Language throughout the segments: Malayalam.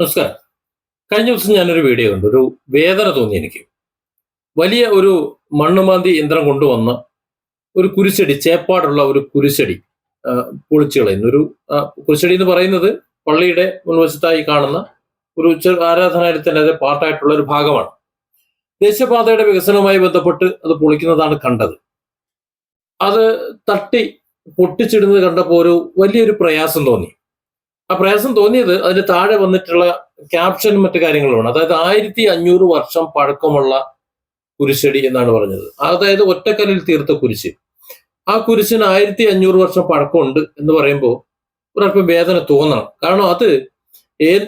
നമസ്കാരം. കഴിഞ്ഞ ദിവസം ഞാനൊരു വീഡിയോ കണ്ടു. ഒരു വേദന തോന്നി എനിക്ക്. വലിയ ഒരു മണ്ണുമാന്തി യന്ത്രം കൊണ്ടുവന്ന് ഒരു കുരിശടി ചേപ്പാടുള്ള ഒരു കുരിശടി പൊളിച്ചു കളയുന്നു ഒരു കുരിശടി എന്ന് പറയുന്നത് പള്ളിയുടെ മുൻവശത്തായി കാണുന്ന ഒരു ഉച്ച ആരാധനാലയത്തിന്റെ അതേ പാർട്ടായിട്ടുള്ള ഒരു ഭാഗമാണ്. ദേശീയപാതയുടെ വികസനവുമായി ബന്ധപ്പെട്ട് അത് പൊളിക്കുന്നതാണ് കണ്ടത്. അത് തട്ടി പൊട്ടിച്ചിടുന്നത് കണ്ടപ്പോൾ ഒരു വലിയൊരു പ്രയാസം തോന്നി. ആ പ്രയാസം തോന്നിയത് അതിന് താഴെ വന്നിട്ടുള്ള ക്യാപ്ഷനും മറ്റു കാര്യങ്ങളുമാണ്. അതായത് ആയിരത്തി അഞ്ഞൂറ് വർഷം പഴക്കമുള്ള കുരിശടി എന്നാണ് പറഞ്ഞത്. അതായത് ഒറ്റക്കല്ലിൽ തീർത്ത കുരിശ്. ആ കുരിശിന് ആയിരത്തി അഞ്ഞൂറ് വർഷം പഴക്കമുണ്ട് എന്ന് പറയുമ്പോൾ ഒരല്പം വേദന തോന്നണം. കാരണം അത്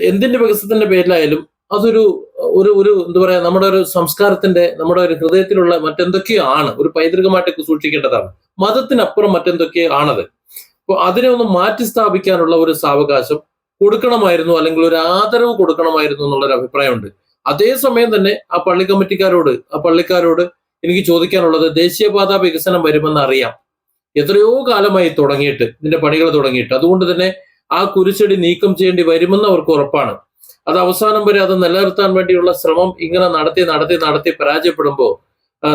എന്തിന്റെ വികസനത്തിന്റെ പേരിലായാലും അതൊരു ഒരു ഒരു എന്താ പറയാ നമ്മുടെ ഒരു സംസ്കാരത്തിന്റെ നമ്മുടെ ഒരു ഹൃദയത്തിലുള്ള മറ്റെന്തൊക്കെയോ ആണ് ഒരു പൈതൃകമായിട്ടൊക്കെ സൂക്ഷിക്കേണ്ടതാണ്. മതത്തിനപ്പുറം മറ്റെന്തൊക്കെയോ ആണത്. അപ്പോൾ അതിനെ ഒന്ന് മാറ്റി സ്ഥാപിക്കാനുള്ള ഒരു സാവകാശം കൊടുക്കണമായിരുന്നു അല്ലെങ്കിൽ ഒരു ആദരവ് കൊടുക്കണമായിരുന്നു എന്നുള്ളൊരു അഭിപ്രായമുണ്ട്. അതേസമയം തന്നെ ആ പള്ളി കമ്മിറ്റിക്കാരോട് ആ പള്ളിക്കാരോട് എനിക്ക് ചോദിക്കാനുള്ളത് ദേശീയപാത വികസനം വരുമെന്ന് അറിയാം എത്രയോ കാലമായി തുടങ്ങിയിട്ട് ഇതിന്റെ പണികൾ തുടങ്ങിയിട്ട്. അതുകൊണ്ട് തന്നെ ആ കുരിശടി നീക്കം ചെയ്യേണ്ടി വരുമെന്ന് അവർക്ക് ഉറപ്പാണ്. അത് അവസാനം വരെ അത് നിലനിർത്താൻ വേണ്ടിയുള്ള ശ്രമം ഇങ്ങനെ നടത്തി നടത്തി നടത്തി പരാജയപ്പെടുമ്പോൾ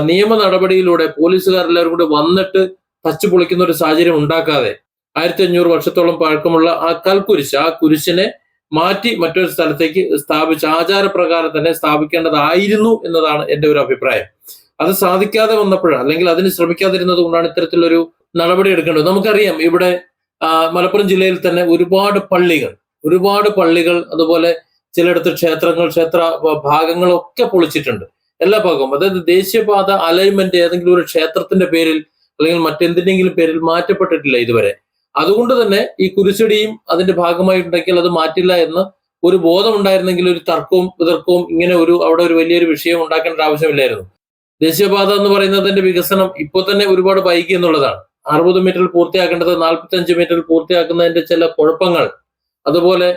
നിയമ നടപടിയിലൂടെ പോലീസുകാരെല്ലാവരും കൂടി വന്നിട്ട് തച്ചു പൊളിക്കുന്ന ഒരു സാഹചര്യം ഉണ്ടാക്കാതെ ആയിരത്തി അഞ്ഞൂറ് വർഷത്തോളം പഴക്കമുള്ള ആ കൽക്കുരിശ് ആ കുരിശിനെ മാറ്റി മറ്റൊരു സ്ഥലത്തേക്ക് സ്ഥാപിച്ച് ആചാരപ്രകാരം തന്നെ സ്ഥാപിക്കേണ്ടതായിരുന്നു എന്നതാണ് എന്റെ ഒരു അഭിപ്രായം. അത് സാധിക്കാതെ വന്നപ്പോഴാണ് അല്ലെങ്കിൽ അതിന് ശ്രമിക്കാതിരുന്നത് കൊണ്ടാണ് ഇത്തരത്തിലൊരു നടപടി എടുക്കേണ്ടത്. നമുക്കറിയാം ഇവിടെ മലപ്പുറം ജില്ലയിൽ തന്നെ ഒരുപാട് പള്ളികൾ ഒരുപാട് പള്ളികൾ അതുപോലെ ചിലയിടത്ത് ക്ഷേത്രങ്ങൾ ക്ഷേത്ര ഭാഗങ്ങളൊക്കെ പൊളിച്ചിട്ടുണ്ട്. എല്ലാ ഭാഗവും. അതായത് ദേശീയപാത അലൈൻമെന്റ് ഏതെങ്കിലും ഒരു ക്ഷേത്രത്തിന്റെ പേരിൽ അല്ലെങ്കിൽ മറ്റെന്തിന്റെങ്കിലും പേരിൽ മാറ്റപ്പെട്ടിട്ടില്ല ഇതുവരെ. അതുകൊണ്ട് തന്നെ ഈ കുരിശടിയും അതിന്റെ ഭാഗമായി ഉണ്ടെങ്കിൽ അത് മാറ്റില്ല എന്ന് ഒരു ബോധം ഉണ്ടായിരുന്നെങ്കിൽ ഒരു തർക്കവും വിതർക്കവും ഇങ്ങനെ ഒരു അവിടെ ഒരു വലിയൊരു വിഷയം ഉണ്ടാക്കേണ്ട ആവശ്യമില്ലായിരുന്നു. ദേശീയപാത എന്ന് പറയുന്നതിന്റെ വികസനം ഇപ്പോൾ തന്നെ ഒരുപാട് വൈകി എന്നുള്ളതാണ്. അറുപത് മീറ്ററിൽ പൂർത്തിയാക്കേണ്ടത് നാൽപ്പത്തി അഞ്ച് മീറ്ററിൽ പൂർത്തിയാക്കുന്നതിന്റെ ചില കുഴപ്പങ്ങൾ അതുപോലെ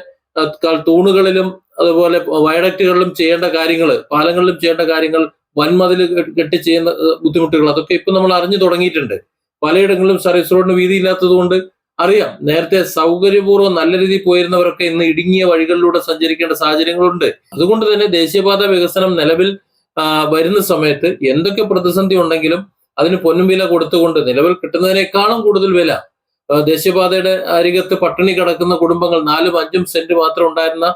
തൂണുകളിലും അതുപോലെ വയഡക്റ്റുകളിലും ചെയ്യേണ്ട കാര്യങ്ങൾ പാലങ്ങളിലും ചെയ്യേണ്ട കാര്യങ്ങൾ വൻമതിൽ കെട്ടി ചെയ്യുന്ന ബുദ്ധിമുട്ടുകൾ അതൊക്കെ ഇപ്പൊ നമ്മൾ അറിഞ്ഞു തുടങ്ങിയിട്ടുണ്ട്. പലയിടങ്ങളിലും സർവീസ് റോഡിന് വീതിയില്ലാത്തത് കൊണ്ട് അറിയാം. നേരത്തെ സൗകര്യപൂർവം നല്ല രീതിയിൽ പോയിരുന്നവരൊക്കെ ഇന്ന് ഇടുങ്ങിയ വഴികളിലൂടെ സഞ്ചരിക്കേണ്ട സാഹചര്യങ്ങളുണ്ട്. അതുകൊണ്ട് തന്നെ ദേശീയപാത വികസനം നിലവിൽ വരുന്ന സമയത്ത് എന്തൊക്കെ പ്രതിസന്ധി ഉണ്ടെങ്കിലും അതിന് പൊന്നും വില കൊടുത്തുകൊണ്ട് നിലവിൽ കിട്ടുന്നതിനേക്കാളും കൂടുതൽ വില ദേശീയപാതയുടെ അരികത്ത് പട്ടിണി കിടക്കുന്ന കുടുംബങ്ങൾ നാലും അഞ്ചും സെന്റ് മാത്രം ഉണ്ടായിരുന്ന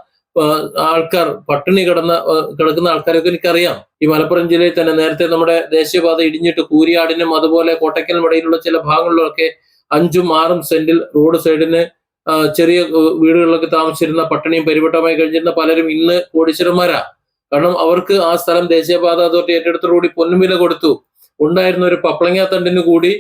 ആൾക്കാർ പട്ടിണി കിടന്ന കിടക്കുന്ന ആൾക്കാരൊക്കെ എനിക്കറിയാം. ഈ മലപ്പുറം ജില്ലയിൽ തന്നെ നേരത്തെ നമ്മുടെ ദേശീയപാത ഇടിഞ്ഞിട്ട് കൂരിയാടിനും അതുപോലെ കോട്ടയ്ക്കലും ഇടയിലുള്ള ചില ഭാഗങ്ങളിലൊക്കെ അഞ്ചും ആറും സെന്റിൽ റോഡ് സൈഡിന് ചെറിയ വീടുകളിലൊക്കെ താമസിച്ചിരുന്ന പട്ടിണിയും പരിവട്ടമായി കഴിഞ്ഞിരുന്ന പലരും ഇന്ന് കോടീശ്വരന്മാരാ കാരണം അവർക്ക് ആ സ്ഥലം ദേശീയപാത അതോറിറ്റി റോഡി പൊന്നുവില കൊടുത്തു. ഉണ്ടായിരുന്ന ഒരു പപ്പളങ്ങ തണ്ടിന് കൂടി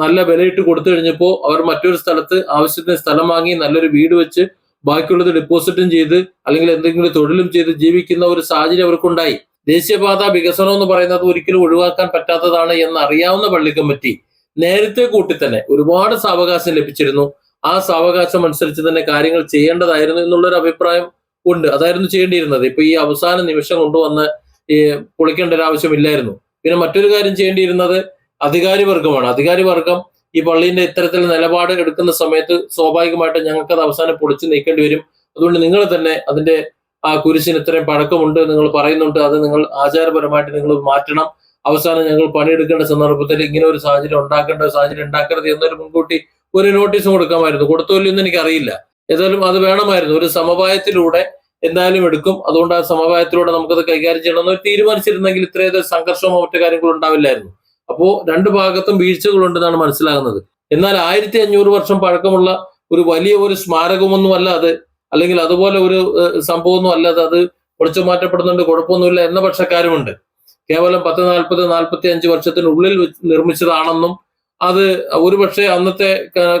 നല്ല വിലയിട്ട് കൊടുത്തു കഴിഞ്ഞപ്പോൾ അവർ മറ്റൊരു സ്ഥലത്ത് ആവശ്യത്തിന് സ്ഥലം വാങ്ങി നല്ലൊരു വീട് വെച്ച് ബാക്കിയുള്ളത് ഡെപ്പോസിറ്റും ചെയ്ത് അല്ലെങ്കിൽ എന്തെങ്കിലും തൊഴിലും ചെയ്ത് ജീവിക്കുന്ന ഒരു സാഹചര്യം അവർക്കുണ്ടായി. ദേശീയപാത വികസനം എന്ന് പറയുന്നത് ഒരിക്കലും ഒഴിവാക്കാൻ പറ്റാത്തതാണ് എന്ന് അറിയാവുന്ന പള്ളി കമ്മിറ്റി നേരത്തെ കൂട്ടി തന്നെ ഒരുപാട് സാവകാശം ലഭിച്ചിരുന്നു. ആ സാവകാശം അനുസരിച്ച് തന്നെ കാര്യങ്ങൾ ചെയ്യേണ്ടതായിരുന്നു എന്നുള്ളൊരു അഭിപ്രായം ഉണ്ട്. അതായിരുന്നു ചെയ്യേണ്ടിയിരുന്നത്. ഇപ്പൊ ഈ അവസാന നിമിഷം കൊണ്ടുവന്ന് ഈ പൊളിക്കേണ്ട ഒരു ആവശ്യമില്ലായിരുന്നു. പിന്നെ മറ്റൊരു കാര്യം ചെയ്യേണ്ടിയിരുന്നത് അധികാരി വർഗമാണ് അധികാരി വർഗം ഈ പള്ളീന്റെ ഇത്തരത്തിൽ നിലപാട് എടുക്കുന്ന സമയത്ത് സ്വാഭാവികമായിട്ടും ഞങ്ങൾക്ക് അത് അവസാനം പൊളിച്ചു നീക്കേണ്ടി വരും. അതുകൊണ്ട് നിങ്ങൾ തന്നെ അതിന്റെ ആ കുരിശിന് ഇത്രയും പഴക്കമുണ്ട് നിങ്ങൾ പറയുന്നുണ്ട്. അത് നിങ്ങൾ ആചാരപരമായിട്ട് നിങ്ങൾ മാറ്റണം. അവസാനം ഞങ്ങൾ പണിയെടുക്കേണ്ട സന്ദർഭത്തിൽ ഇങ്ങനെ ഒരു സാഹചര്യം ഉണ്ടാക്കേണ്ട ഒരു സാഹചര്യം ഉണ്ടാക്കരുത് എന്നൊരു മുൻകൂട്ടി ഒരു നോട്ടീസ് കൊടുക്കാമായിരുന്നു. കൊടുത്തോ ഇല്ലയോ എന്ന് എനിക്കറിയില്ല. ഏതായാലും അത് വേണമായിരുന്നു. ഒരു സമവായത്തിലൂടെ എന്തായാലും എടുക്കും. അതുകൊണ്ട് ആ സമവായത്തിലൂടെ നമുക്കത് കൈകാര്യം ചെയ്യണമെന്ന് തീരുമാനിച്ചിരുന്നെങ്കിൽ ഇത്രയേറെ സംഘർഷമോ മറ്റു കാര്യങ്ങളോ ഉണ്ടാവില്ലായിരുന്നു. അപ്പോ രണ്ട് ഭാഗത്തും വീഴ്ചകളുണ്ടെന്നാണ് മനസ്സിലാകുന്നത്. എന്നാൽ ആയിരത്തി അഞ്ഞൂറ് വർഷം പഴക്കമുള്ള ഒരു വലിയ ഒരു സ്മാരകമൊന്നും അല്ല അത്. അല്ലെങ്കിൽ അതുപോലെ ഒരു സംഭവമൊന്നും അല്ല അത്. പൊളിച്ചു മാറ്റപ്പെടുന്നുണ്ട് കുഴപ്പമൊന്നുമില്ല എന്ന പക്ഷക്കാരുമുണ്ട്. കേവലം പത്ത് നാൽപ്പത് നാൽപ്പത്തി അഞ്ച് വർഷത്തിനുള്ളിൽ നിർമ്മിച്ചതാണെന്നും അത് ഒരുപക്ഷെ അന്നത്തെ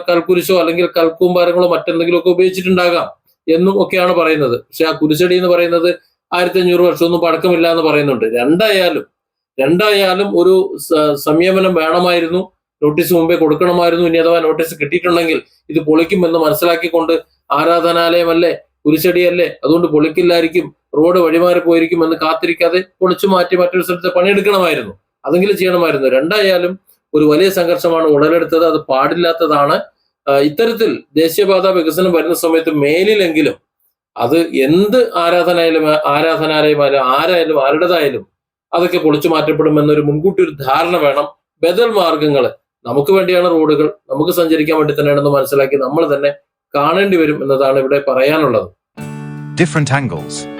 കൽക്കുരിശോ അല്ലെങ്കിൽ കൽക്കൂമ്പാരങ്ങളോ മറ്റെന്തെങ്കിലുമൊക്കെ ഉപയോഗിച്ചിട്ടുണ്ടാകാം എന്നും ഒക്കെയാണ് പറയുന്നത്. പക്ഷെ ആ കുരിശടി എന്ന് പറയുന്നത് ആയിരത്തി അഞ്ഞൂറ് വർഷമൊന്നും പഴക്കമില്ല എന്ന് പറയുന്നുണ്ട്. രണ്ടായാലും രണ്ടായാലും ഒരു സംയമനം വേണമായിരുന്നു നോട്ടീസ് മുമ്പേ കൊടുക്കണമായിരുന്നു. ഇനി അഥവാ നോട്ടീസ് കിട്ടിയിട്ടുണ്ടെങ്കിൽ ഇത് പൊളിക്കുമെന്ന് മനസ്സിലാക്കിക്കൊണ്ട് ആരാധനാലയമല്ലേ കുരിശടിയല്ലേ അതുകൊണ്ട് പൊളിക്കില്ലായിരിക്കും റോഡ് വഴിമാറി പോയിരിക്കും എന്ന് കാത്തിരിക്കാതെ പൊളിച്ചു മാറ്റി മറ്റൊരു സ്ഥലത്ത് പണിയെടുക്കണമായിരുന്നു. അതെങ്കിലും ചെയ്യണമായിരുന്നു. രണ്ടായാലും ഒരു വലിയ സംഘർഷമാണ് ഉടലെടുത്തത്. അത് പാടില്ലാത്തതാണ്. ഇത്തരത്തിൽ ദേശീയപാത വികസനം വരുന്ന സമയത്ത് മേലിലെങ്കിലും അത് എന്ത് ആരാധനായാലും ആരാധനാലയമായാലും ആരായാലും ആരുടേതായാലും അതൊക്കെ പൊളിച്ചു മാറ്റപ്പെടും എന്നൊരു മുൻകൂട്ടി ഒരു ധാരണ വേണം. ബദൽ മാർഗങ്ങൾ നമുക്ക് വേണ്ടിയാണ് റോഡുകൾ. നമുക്ക് സഞ്ചരിക്കാൻ വേണ്ടി തന്നെയാണെന്ന് മനസ്സിലാക്കി നമ്മൾ തന്നെ കാണേണ്ടി വരും എന്നതാണ് ഇവിടെ പറയാനുള്ളത്. Different angles.